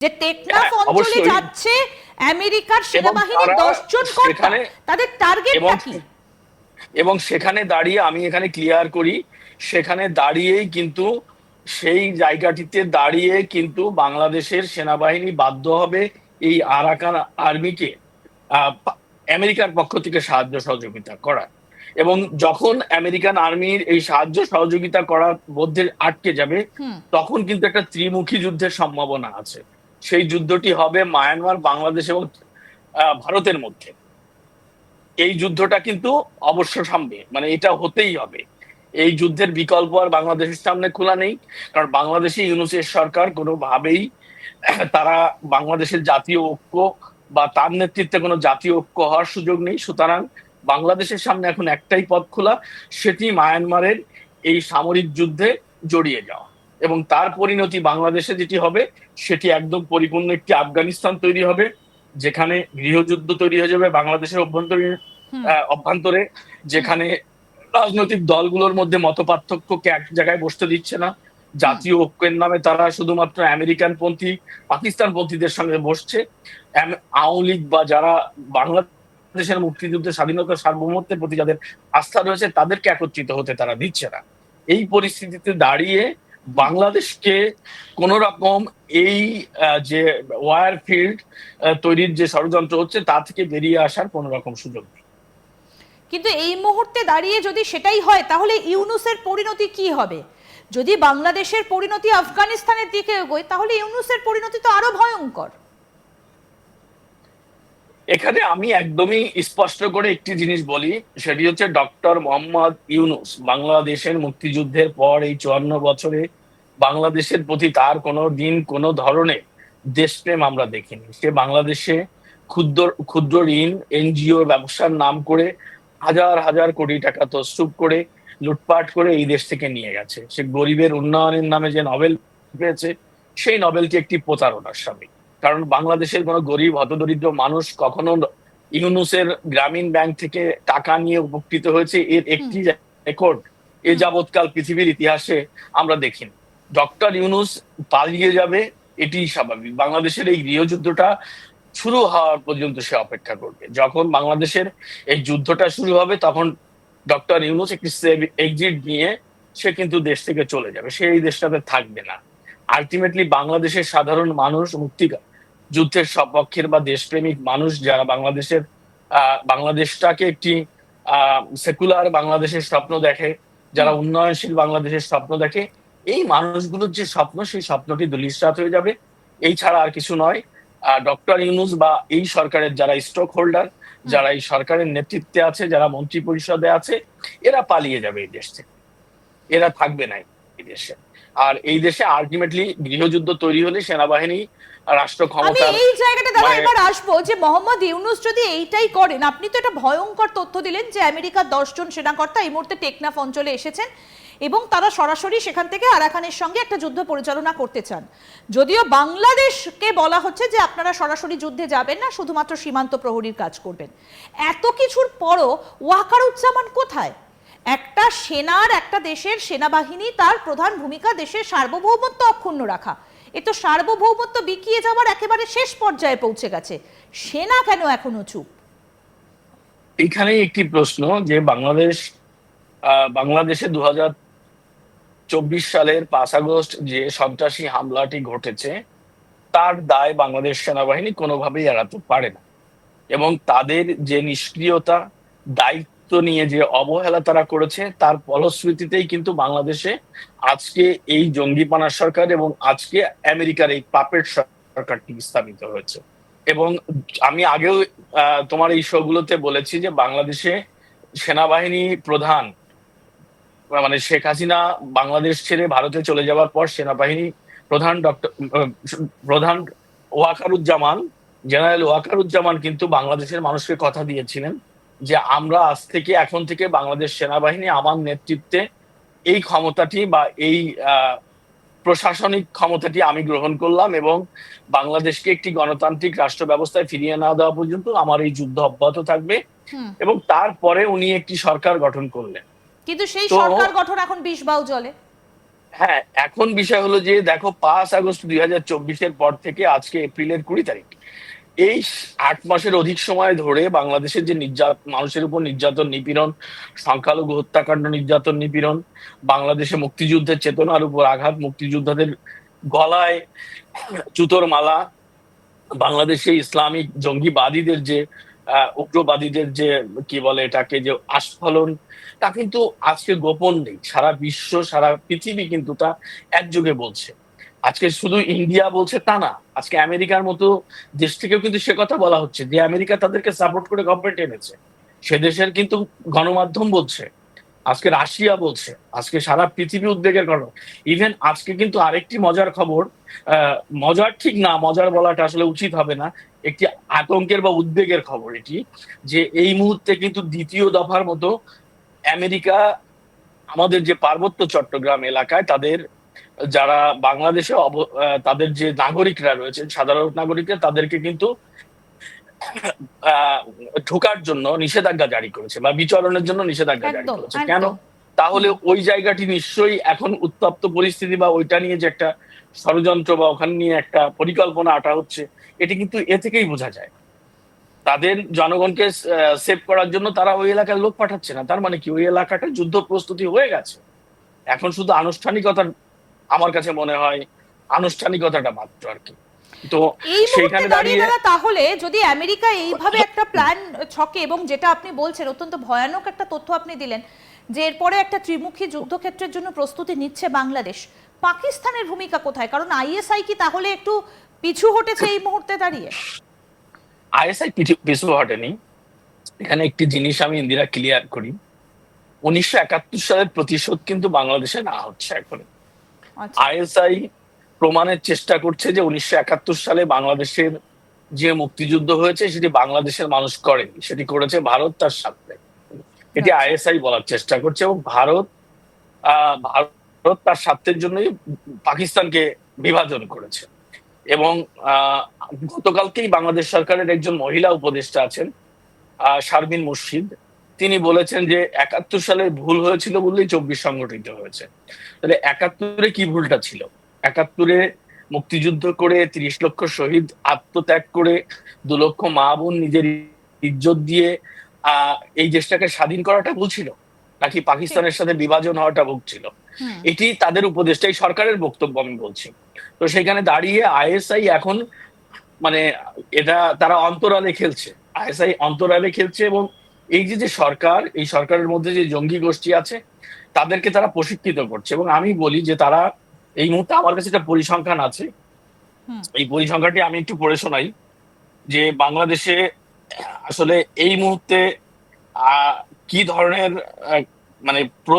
যে টেকনাফ হ্যাঁ, অঞ্চলে যাচ্ছে আমেরিকার সেনাবাহিনীর তারা দশ জন কর্তা তাদের টার্গেটটা কি? এবং সেখানে দাঁড়িয়ে আমি এখানে ক্লিয়ার করি সেখানে দাঁড়িয়েই কিন্তু সেই জায়গাটিতে দাঁড়িয়ে কিন্তু বাংলাদেশের সেনাবাহিনী বাধ্য হবে এই আরাকান আর্মিকে আহ, আমেরিকার পক্ষ থেকে সাহায্য সহযোগিতা করা এবং যখন আমেরিকান আর্মির এই সাহায্য সহযোগিতা করার মধ্যে আটকে যাবে তখন কিন্তু একটা ত্রিমুখী যুদ্ধের সম্ভাবনা আছে। সেই যুদ্ধটি হবে মায়ানমার, বাংলাদেশ এবং ভারতের মধ্যে। এই যুদ্ধটা কিন্তু অবশ্য সামনে মানে এটা হতেই হবে। এই যুদ্ধের বিকল্প আর বাংলাদেশের সামনে খোলা নেই, কারণ বাংলাদেশে ইউনুসের সরকার, কোনোভাবেই তারা বাংলাদেশের জাতীয় ঐক্য বা তার নেতৃত্বে কোনো জাতীয় ঐক্য হওয়ার সুযোগ নেই। সুতরাং বাংলাদেশের সামনে এখন একটাই পথ খোলা, সেটি মায়ানমারের এই সামরিক যুদ্ধে জড়িয়ে যাওয়া। এবং তার পরিণতি বাংলাদেশে যেটি হবে সেটি একদম পরিপূর্ণ একটি আফগানিস্তান তৈরি হবে যেখানে গৃহযুদ্ধ তৈরি হয়ে যাবে বাংলাদেশের অভ্যন্তরীণ অভ্যন্তরে যেখানে রাজনৈতিক দলগুলোর মধ্যে মত পার্থক্যকে এক জায়গায় বসতে দিচ্ছে না। জাতীয় ঐক্যের নামে তারা শুধুমাত্র আমেরিকান পন্থী পাকিস্তান পন্থীদের সঙ্গে বসছে। আওয়ামী লীগ বা যারা বাংলাদেশের মুক্তিযুদ্ধের স্বাধীনতা সার্বভৌমত্বের প্রতি যাদের আস্থা রয়েছে তাদেরকে একত্রিত হতে তারা দিচ্ছে না। এই পরিস্থিতিতে দাঁড়িয়ে বাংলাদেশকে কোন রকম এই যে ওয়ার ফিল্ড তৈরির যে ষড়যন্ত্র হচ্ছে, তা থেকে বেরিয়ে আসার কোন রকম সুযোগ নেই। কিন্তু এই মুহূর্তে দাঁড়িয়ে যদি সেটাই হয়, তাহলে ইউনুসের পরিণতি কি হবে? যদি বাংলাদেশের পরিণতি আফগানিস্তানের দিকে এগোয়, তাহলে ইউনুসের পরিণতি তো আরও ভয়ঙ্কর। এখানে আমি একদমই স্পষ্ট করে একটি জিনিস বলি, সেটি হচ্ছে ডক্টর মোহাম্মদ ইউনুস বাংলাদেশের মুক্তিযুদ্ধের পর এই চুয়ান্ন বছরে বাংলাদেশের প্রতি তার কোনো দিন, কোনো ধরনের দেশপ্রেম আমরা দেখিনি। সে বাংলাদেশে ক্ষুদ্র ক্ষুদ্র ঋণ, এনজিও ব্যবসার নাম করে হাজার হাজার কোটি টাকা তস্তুপ করে লুটপাট করে এই দেশ থেকে নিয়ে গেছে। সে গরিবের উন্নয়নের নামে যে নোবেল পেয়েছে, সেই নোবেলটি একটি প্রতারণার সামিল কারণ বাংলাদেশের কোনো গরিব হতদরিদ্র মানুষ কখনো ইউনুসের গ্রামীণ ব্যাংক থেকে টাকা নিয়ে উপকৃত হয়েছে। এর একটি রেকর্ড এ যাবৎকাল পৃথিবীর ইতিহাসে আমরা দেখিনি। ডক্টর ইউনুস পালিয়ে যাবে এটি স্বাভাবিক। বাংলাদেশের এই গৃহযুদ্ধটা শুরু হওয়ার পর্যন্ত সে অপেক্ষা করবে। যখন বাংলাদেশের এই যুদ্ধটা শুরু হবে তখন ডক্টর ইউনুস একটি এক্সিট নিয়ে সে কিন্তু দেশ থেকে চলে যাবে। সে এই দেশটাতে থাকবে না। আলটিমেটলি বাংলাদেশের সাধারণ মানুষ মুক্তি যুদ্ধের সপক্ষের বা দেশপ্রেমিক মানুষ যারা বাংলাদেশের বাংলাদেশটাকে একটি সেকুলার বাংলাদেশের স্বপ্ন দেখে, যারা উন্নয়নশীল বাংলাদেশের স্বপ্ন দেখে, এই মানুষগুলোর যে স্বপ্ন, সেই স্বপ্নটি দুলিশাত হয়ে যাবে। এই ছাড়া আর কিছু নয়। ডক্টর ইউনুস বা এই সরকারের যারা স্টক হোল্ডার যারা এই সরকারের নেতৃত্বে আছে, যারা মন্ত্রী পরিষদে আছে, এরা পালিয়ে যাবে এই দেশ থেকে। এরা থাকবে না এই দেশে। আর এই দেশে আলটিমেটলি গৃহযুদ্ধ তৈরি হলে সেনাবাহিনী রাষ্ট্র আমি ক্ষমতার এই জায়গাটা মানে- এবার আসব যে মোহাম্মদ ইউনুস যদি এইটাই করেন আপনি তো একটা ভয়ঙ্কর তথ্য দিলেন যে আমেরিকার দশজন সেনাকর্তা এই মুহূর্তে টেকনাফ অঞ্চলে এসেছেন এবং তারা সরাসরি সেখান থেকে আরাকানের সঙ্গে একটা যুদ্ধ পরিচালনা করতে চান। যদিও বাংলাদেশকে বলা হচ্ছে যে আপনারা সরাসরি যুদ্ধে যাবেন না শুধুমাত্র সীমান্ত প্রহরীর কাজ করবেন। এত কিছুর পরও ওয়াকার ওয়াকারুজ্জামান কোথায়? একটা সেনার একটা দেশের সেনাবাহিনী তার প্রধান ভূমিকা দেশের সার্বভৌমত্ব অক্ষুণ্ণ রাখা। এ তো সার্বভৌমত্ব বিকিয়ে যাওয়ার একেবারে শেষ পর্যায়ে পৌঁছে গেছে। সেনা কেন এখনও চুপ? এখানে একটি প্রশ্ন যে বাংলাদেশ বাংলাদেশে দু চব্বিশ সালের পাঁচ আগস্ট যে সন্ত্রাসী হামলাটি ঘটেছে, তার দায় বাংলাদেশ সেনাবাহিনী কোনোভাবেই এড়াতে পারে না। এবং তাদের যে নিষ্ক্রিয়তা, দায়িত্ব নিয়ে যে অবহেলা তারা করেছে, তার ফলশ্রুতিতেই কিন্তু বাংলাদেশে আজকে এই জঙ্গিপানা সরকার এবং আজকে আমেরিকার এই পাপেট সরকারটি স্থাপিত হয়েছে। এবং আমি আগেও তোমার এই শোগুলোতে বলেছি যে বাংলাদেশে সেনাবাহিনী প্রধান মানে শেখ হাসিনা বাংলাদেশ ছেড়ে ভারতে চলে যাওয়ার পর সেনাবাহিনী প্রধান ডক্টর প্রধান ওয়াকারুজ্জামান, জেনারেল ওয়াকারুজ্জামান কিন্তু বাংলাদেশের মানুষকে কথা দিয়েছিলেন। যে আমরা আজ থেকে এখন থেকে বাংলাদেশ সেনাবাহিনী আমার নেতৃত্বে এই ক্ষমতাটি বা এই প্রশাসনিক ক্ষমতাটি আমি গ্রহণ করলাম এবং বাংলাদেশকে একটি গণতান্ত্রিক রাষ্ট্র ব্যবস্থায় ফিরিয়ে না দেওয়া পর্যন্ত আমার এই যুদ্ধ অব্যাহত থাকবে এবং তারপরে উনি একটি সরকার গঠন করলেন। কিন্তু সেই সরকার গঠন এখন বিষ বাউ জলে। হ্যাঁ এখন বিষয় হলো যে দেখো পাঁচ আগস্ট দুই হাজার চব্বিশের পর থেকে আজকে এপ্রিলের কুড়ি তারিখ। এই আট মাসের অধিক সময় ধরে বাংলাদেশের যে নির্যাতন মানুষের উপর নির্যাতন, নিপীড়ন, সংখ্যালঘু হত্যাকাণ্ড, নির্যাতন, নিপীড়ন, বাংলাদেশে মুক্তিযুদ্ধের চেতনার উপর আঘাত, মুক্তিযোদ্ধাদের গলায় জুতোর মালা, বাংলাদেশে ইসলামিক জঙ্গিবাদীদের যে উগ্রবাদীদের যে, কি বলে এটাকে, যে আস্ফলন, তা কিন্তু আজকে গোপন নেই। সারা বিশ্ব, সারা পৃথিবী কিন্তু তা একযোগে বলছে। আজকে শুধু ইন্ডিয়া বলছে তা না, আজকে আমেরিকার মতো দেশ থেকেও কিন্তু সে কথা বলা হচ্ছে যে আমেরিকা তাদেরকে সাপোর্ট করে গভর্নমেন্ট এনেছে। সে দেশের কিন্তু গণমাধ্যম বলছে, আজকে রাশিয়া বলছে, আজকে সারা পৃথিবী উদ্বেগের কারণ। ইভেন আজকে কিন্তু আরেকটি মজার খবর মজার ঠিক না, মজার বলাটা আসলে উচিত হবে না, একটি আতঙ্কের বা উদ্বেগের খবর এটি, যে এই মুহূর্তে কিন্তু দ্বিতীয় দফার মতো আমেরিকা আমাদের যে পার্বত্য চট্টগ্রাম এলাকায় তাদের যারা বাংলাদেশে তাদের যে নাগরিকরা রয়েছে সাধারণ নাগরিকরা তাদেরকে কিন্তু ঢোকার জন্য নিষেধাজ্ঞা জারি করেছে বা বিচরণের জন্য নিষেধাজ্ঞা জারি করেছে। কেন? তাহলে ওই জায়গাটি নিশ্চয়ই এখন উত্তপ্ত পরিস্থিতি বা ওইটা নিয়ে যে একটা ষড়যন্ত্র বা ওখানে নিয়ে একটা পরিকল্পনা আটা হচ্ছে এটি কিন্তু এ থেকেই বোঝা যায়। তাদের জনগণকে সেভ করার জন্য তারা ওই এলাকার লোক পাঠাচ্ছে না। তার মানে কি? ওই এলাকাটা যুদ্ধ প্রস্তুতি হয়ে গেছে। এখন শুধু আনুষ্ঠানিকতা আমার কাছে মনে হয় আনুষ্ঠানিকতাটা মাত্র আর কি। তো সেইখানে দাঁড়িয়ে দাঁড়িয়ে দাঁড়া তাহলে যদি আমেরিকা এইভাবে একটা প্ল্যান ছকে এবং যেটা আপনি বলছেন অত্যন্ত ভয়ানক একটা তথ্য আপনি দিলেন যে এরপরে একটা ত্রিমুখী যুদ্ধক্ষেত্রের জন্য প্রস্তুতি নিচ্ছে বাংলাদেশ পাকিস্তানের ভূমিকা কোথায়? কারণ আইএসআই কি তাহলে একটু পিছু হটেছে এই মুহূর্তে দাঁড়িয়ে? আইএসআই পিছু হটেনি। এখানে একটি জিনিস আমি ইন্দিরা ক্লিয়ার করি। উনিশশো একাত্তর সালের প্রতিশোধ কিন্তু বাংলাদেশে না হচ্ছে এখন। আইএসআই প্রমাণের চেষ্টা করছে যে উনিশশো একাত্তর সালে বাংলাদেশের যে মুক্তিযুদ্ধ হয়েছে সেটি বাংলাদেশের মানুষ করে। সেটি করেছে ভারত তার সাথে এটি আচ্ছা। আইএসআই বলার চেষ্টা করছে এবং ভারত আহ, ভারত তার স্বার্থের জন্যই পাকিস্তানকে বিভাজন করেছে। এবং আহ, গতকালকেই বাংলাদেশ সরকারের একজন মহিলা উপদেষ্টা আছেন আহ, শারমিন মুর্শিদ। তিনি বলেছেন যে একাত্তর সালে ভুল হয়েছিল বলেই চব্বিশ সংগঠিত হয়েছে। তাহলে একাত্তরে কি ভুলটা ছিল? একাত্তরে মুক্তিযুদ্ধ করে তিরিশ লক্ষ শহীদ আত্মত্যাগ করে দু লক্ষ মা বোন নিজের ইজ্জত দিয়ে এই দেশটাকে স্বাধীন করাটা ভুল ছিল? নাকি পাকিস্তানের সাথে বিভাজন হওয়াটা ভুল ছিল? এটি তাদের উপদেষ্টা এই সরকারের বক্তব্য আমি বলছি। তো সেখানে দাঁড়িয়ে আইএসআই এখন মানে এটা তারা অন্তরালে খেলছে। আইএসআই অন্তরালে খেলছে এবং এই যে যে সরকার এই সরকারের মধ্যে যে জঙ্গি গোষ্ঠী আছে তাদেরকে তারা প্রশিক্ষিত করছে এবং আমি বলি যে তারা এই মুহূর্তে আমার কাছে একটা পরিসংখ্যান আছে। এই পরিসংখ্যানটি আমি একটু পড়ে শোনাই যে বাংলাদেশে আসলে এই মুহূর্তে আহ, কি ধরনের মানে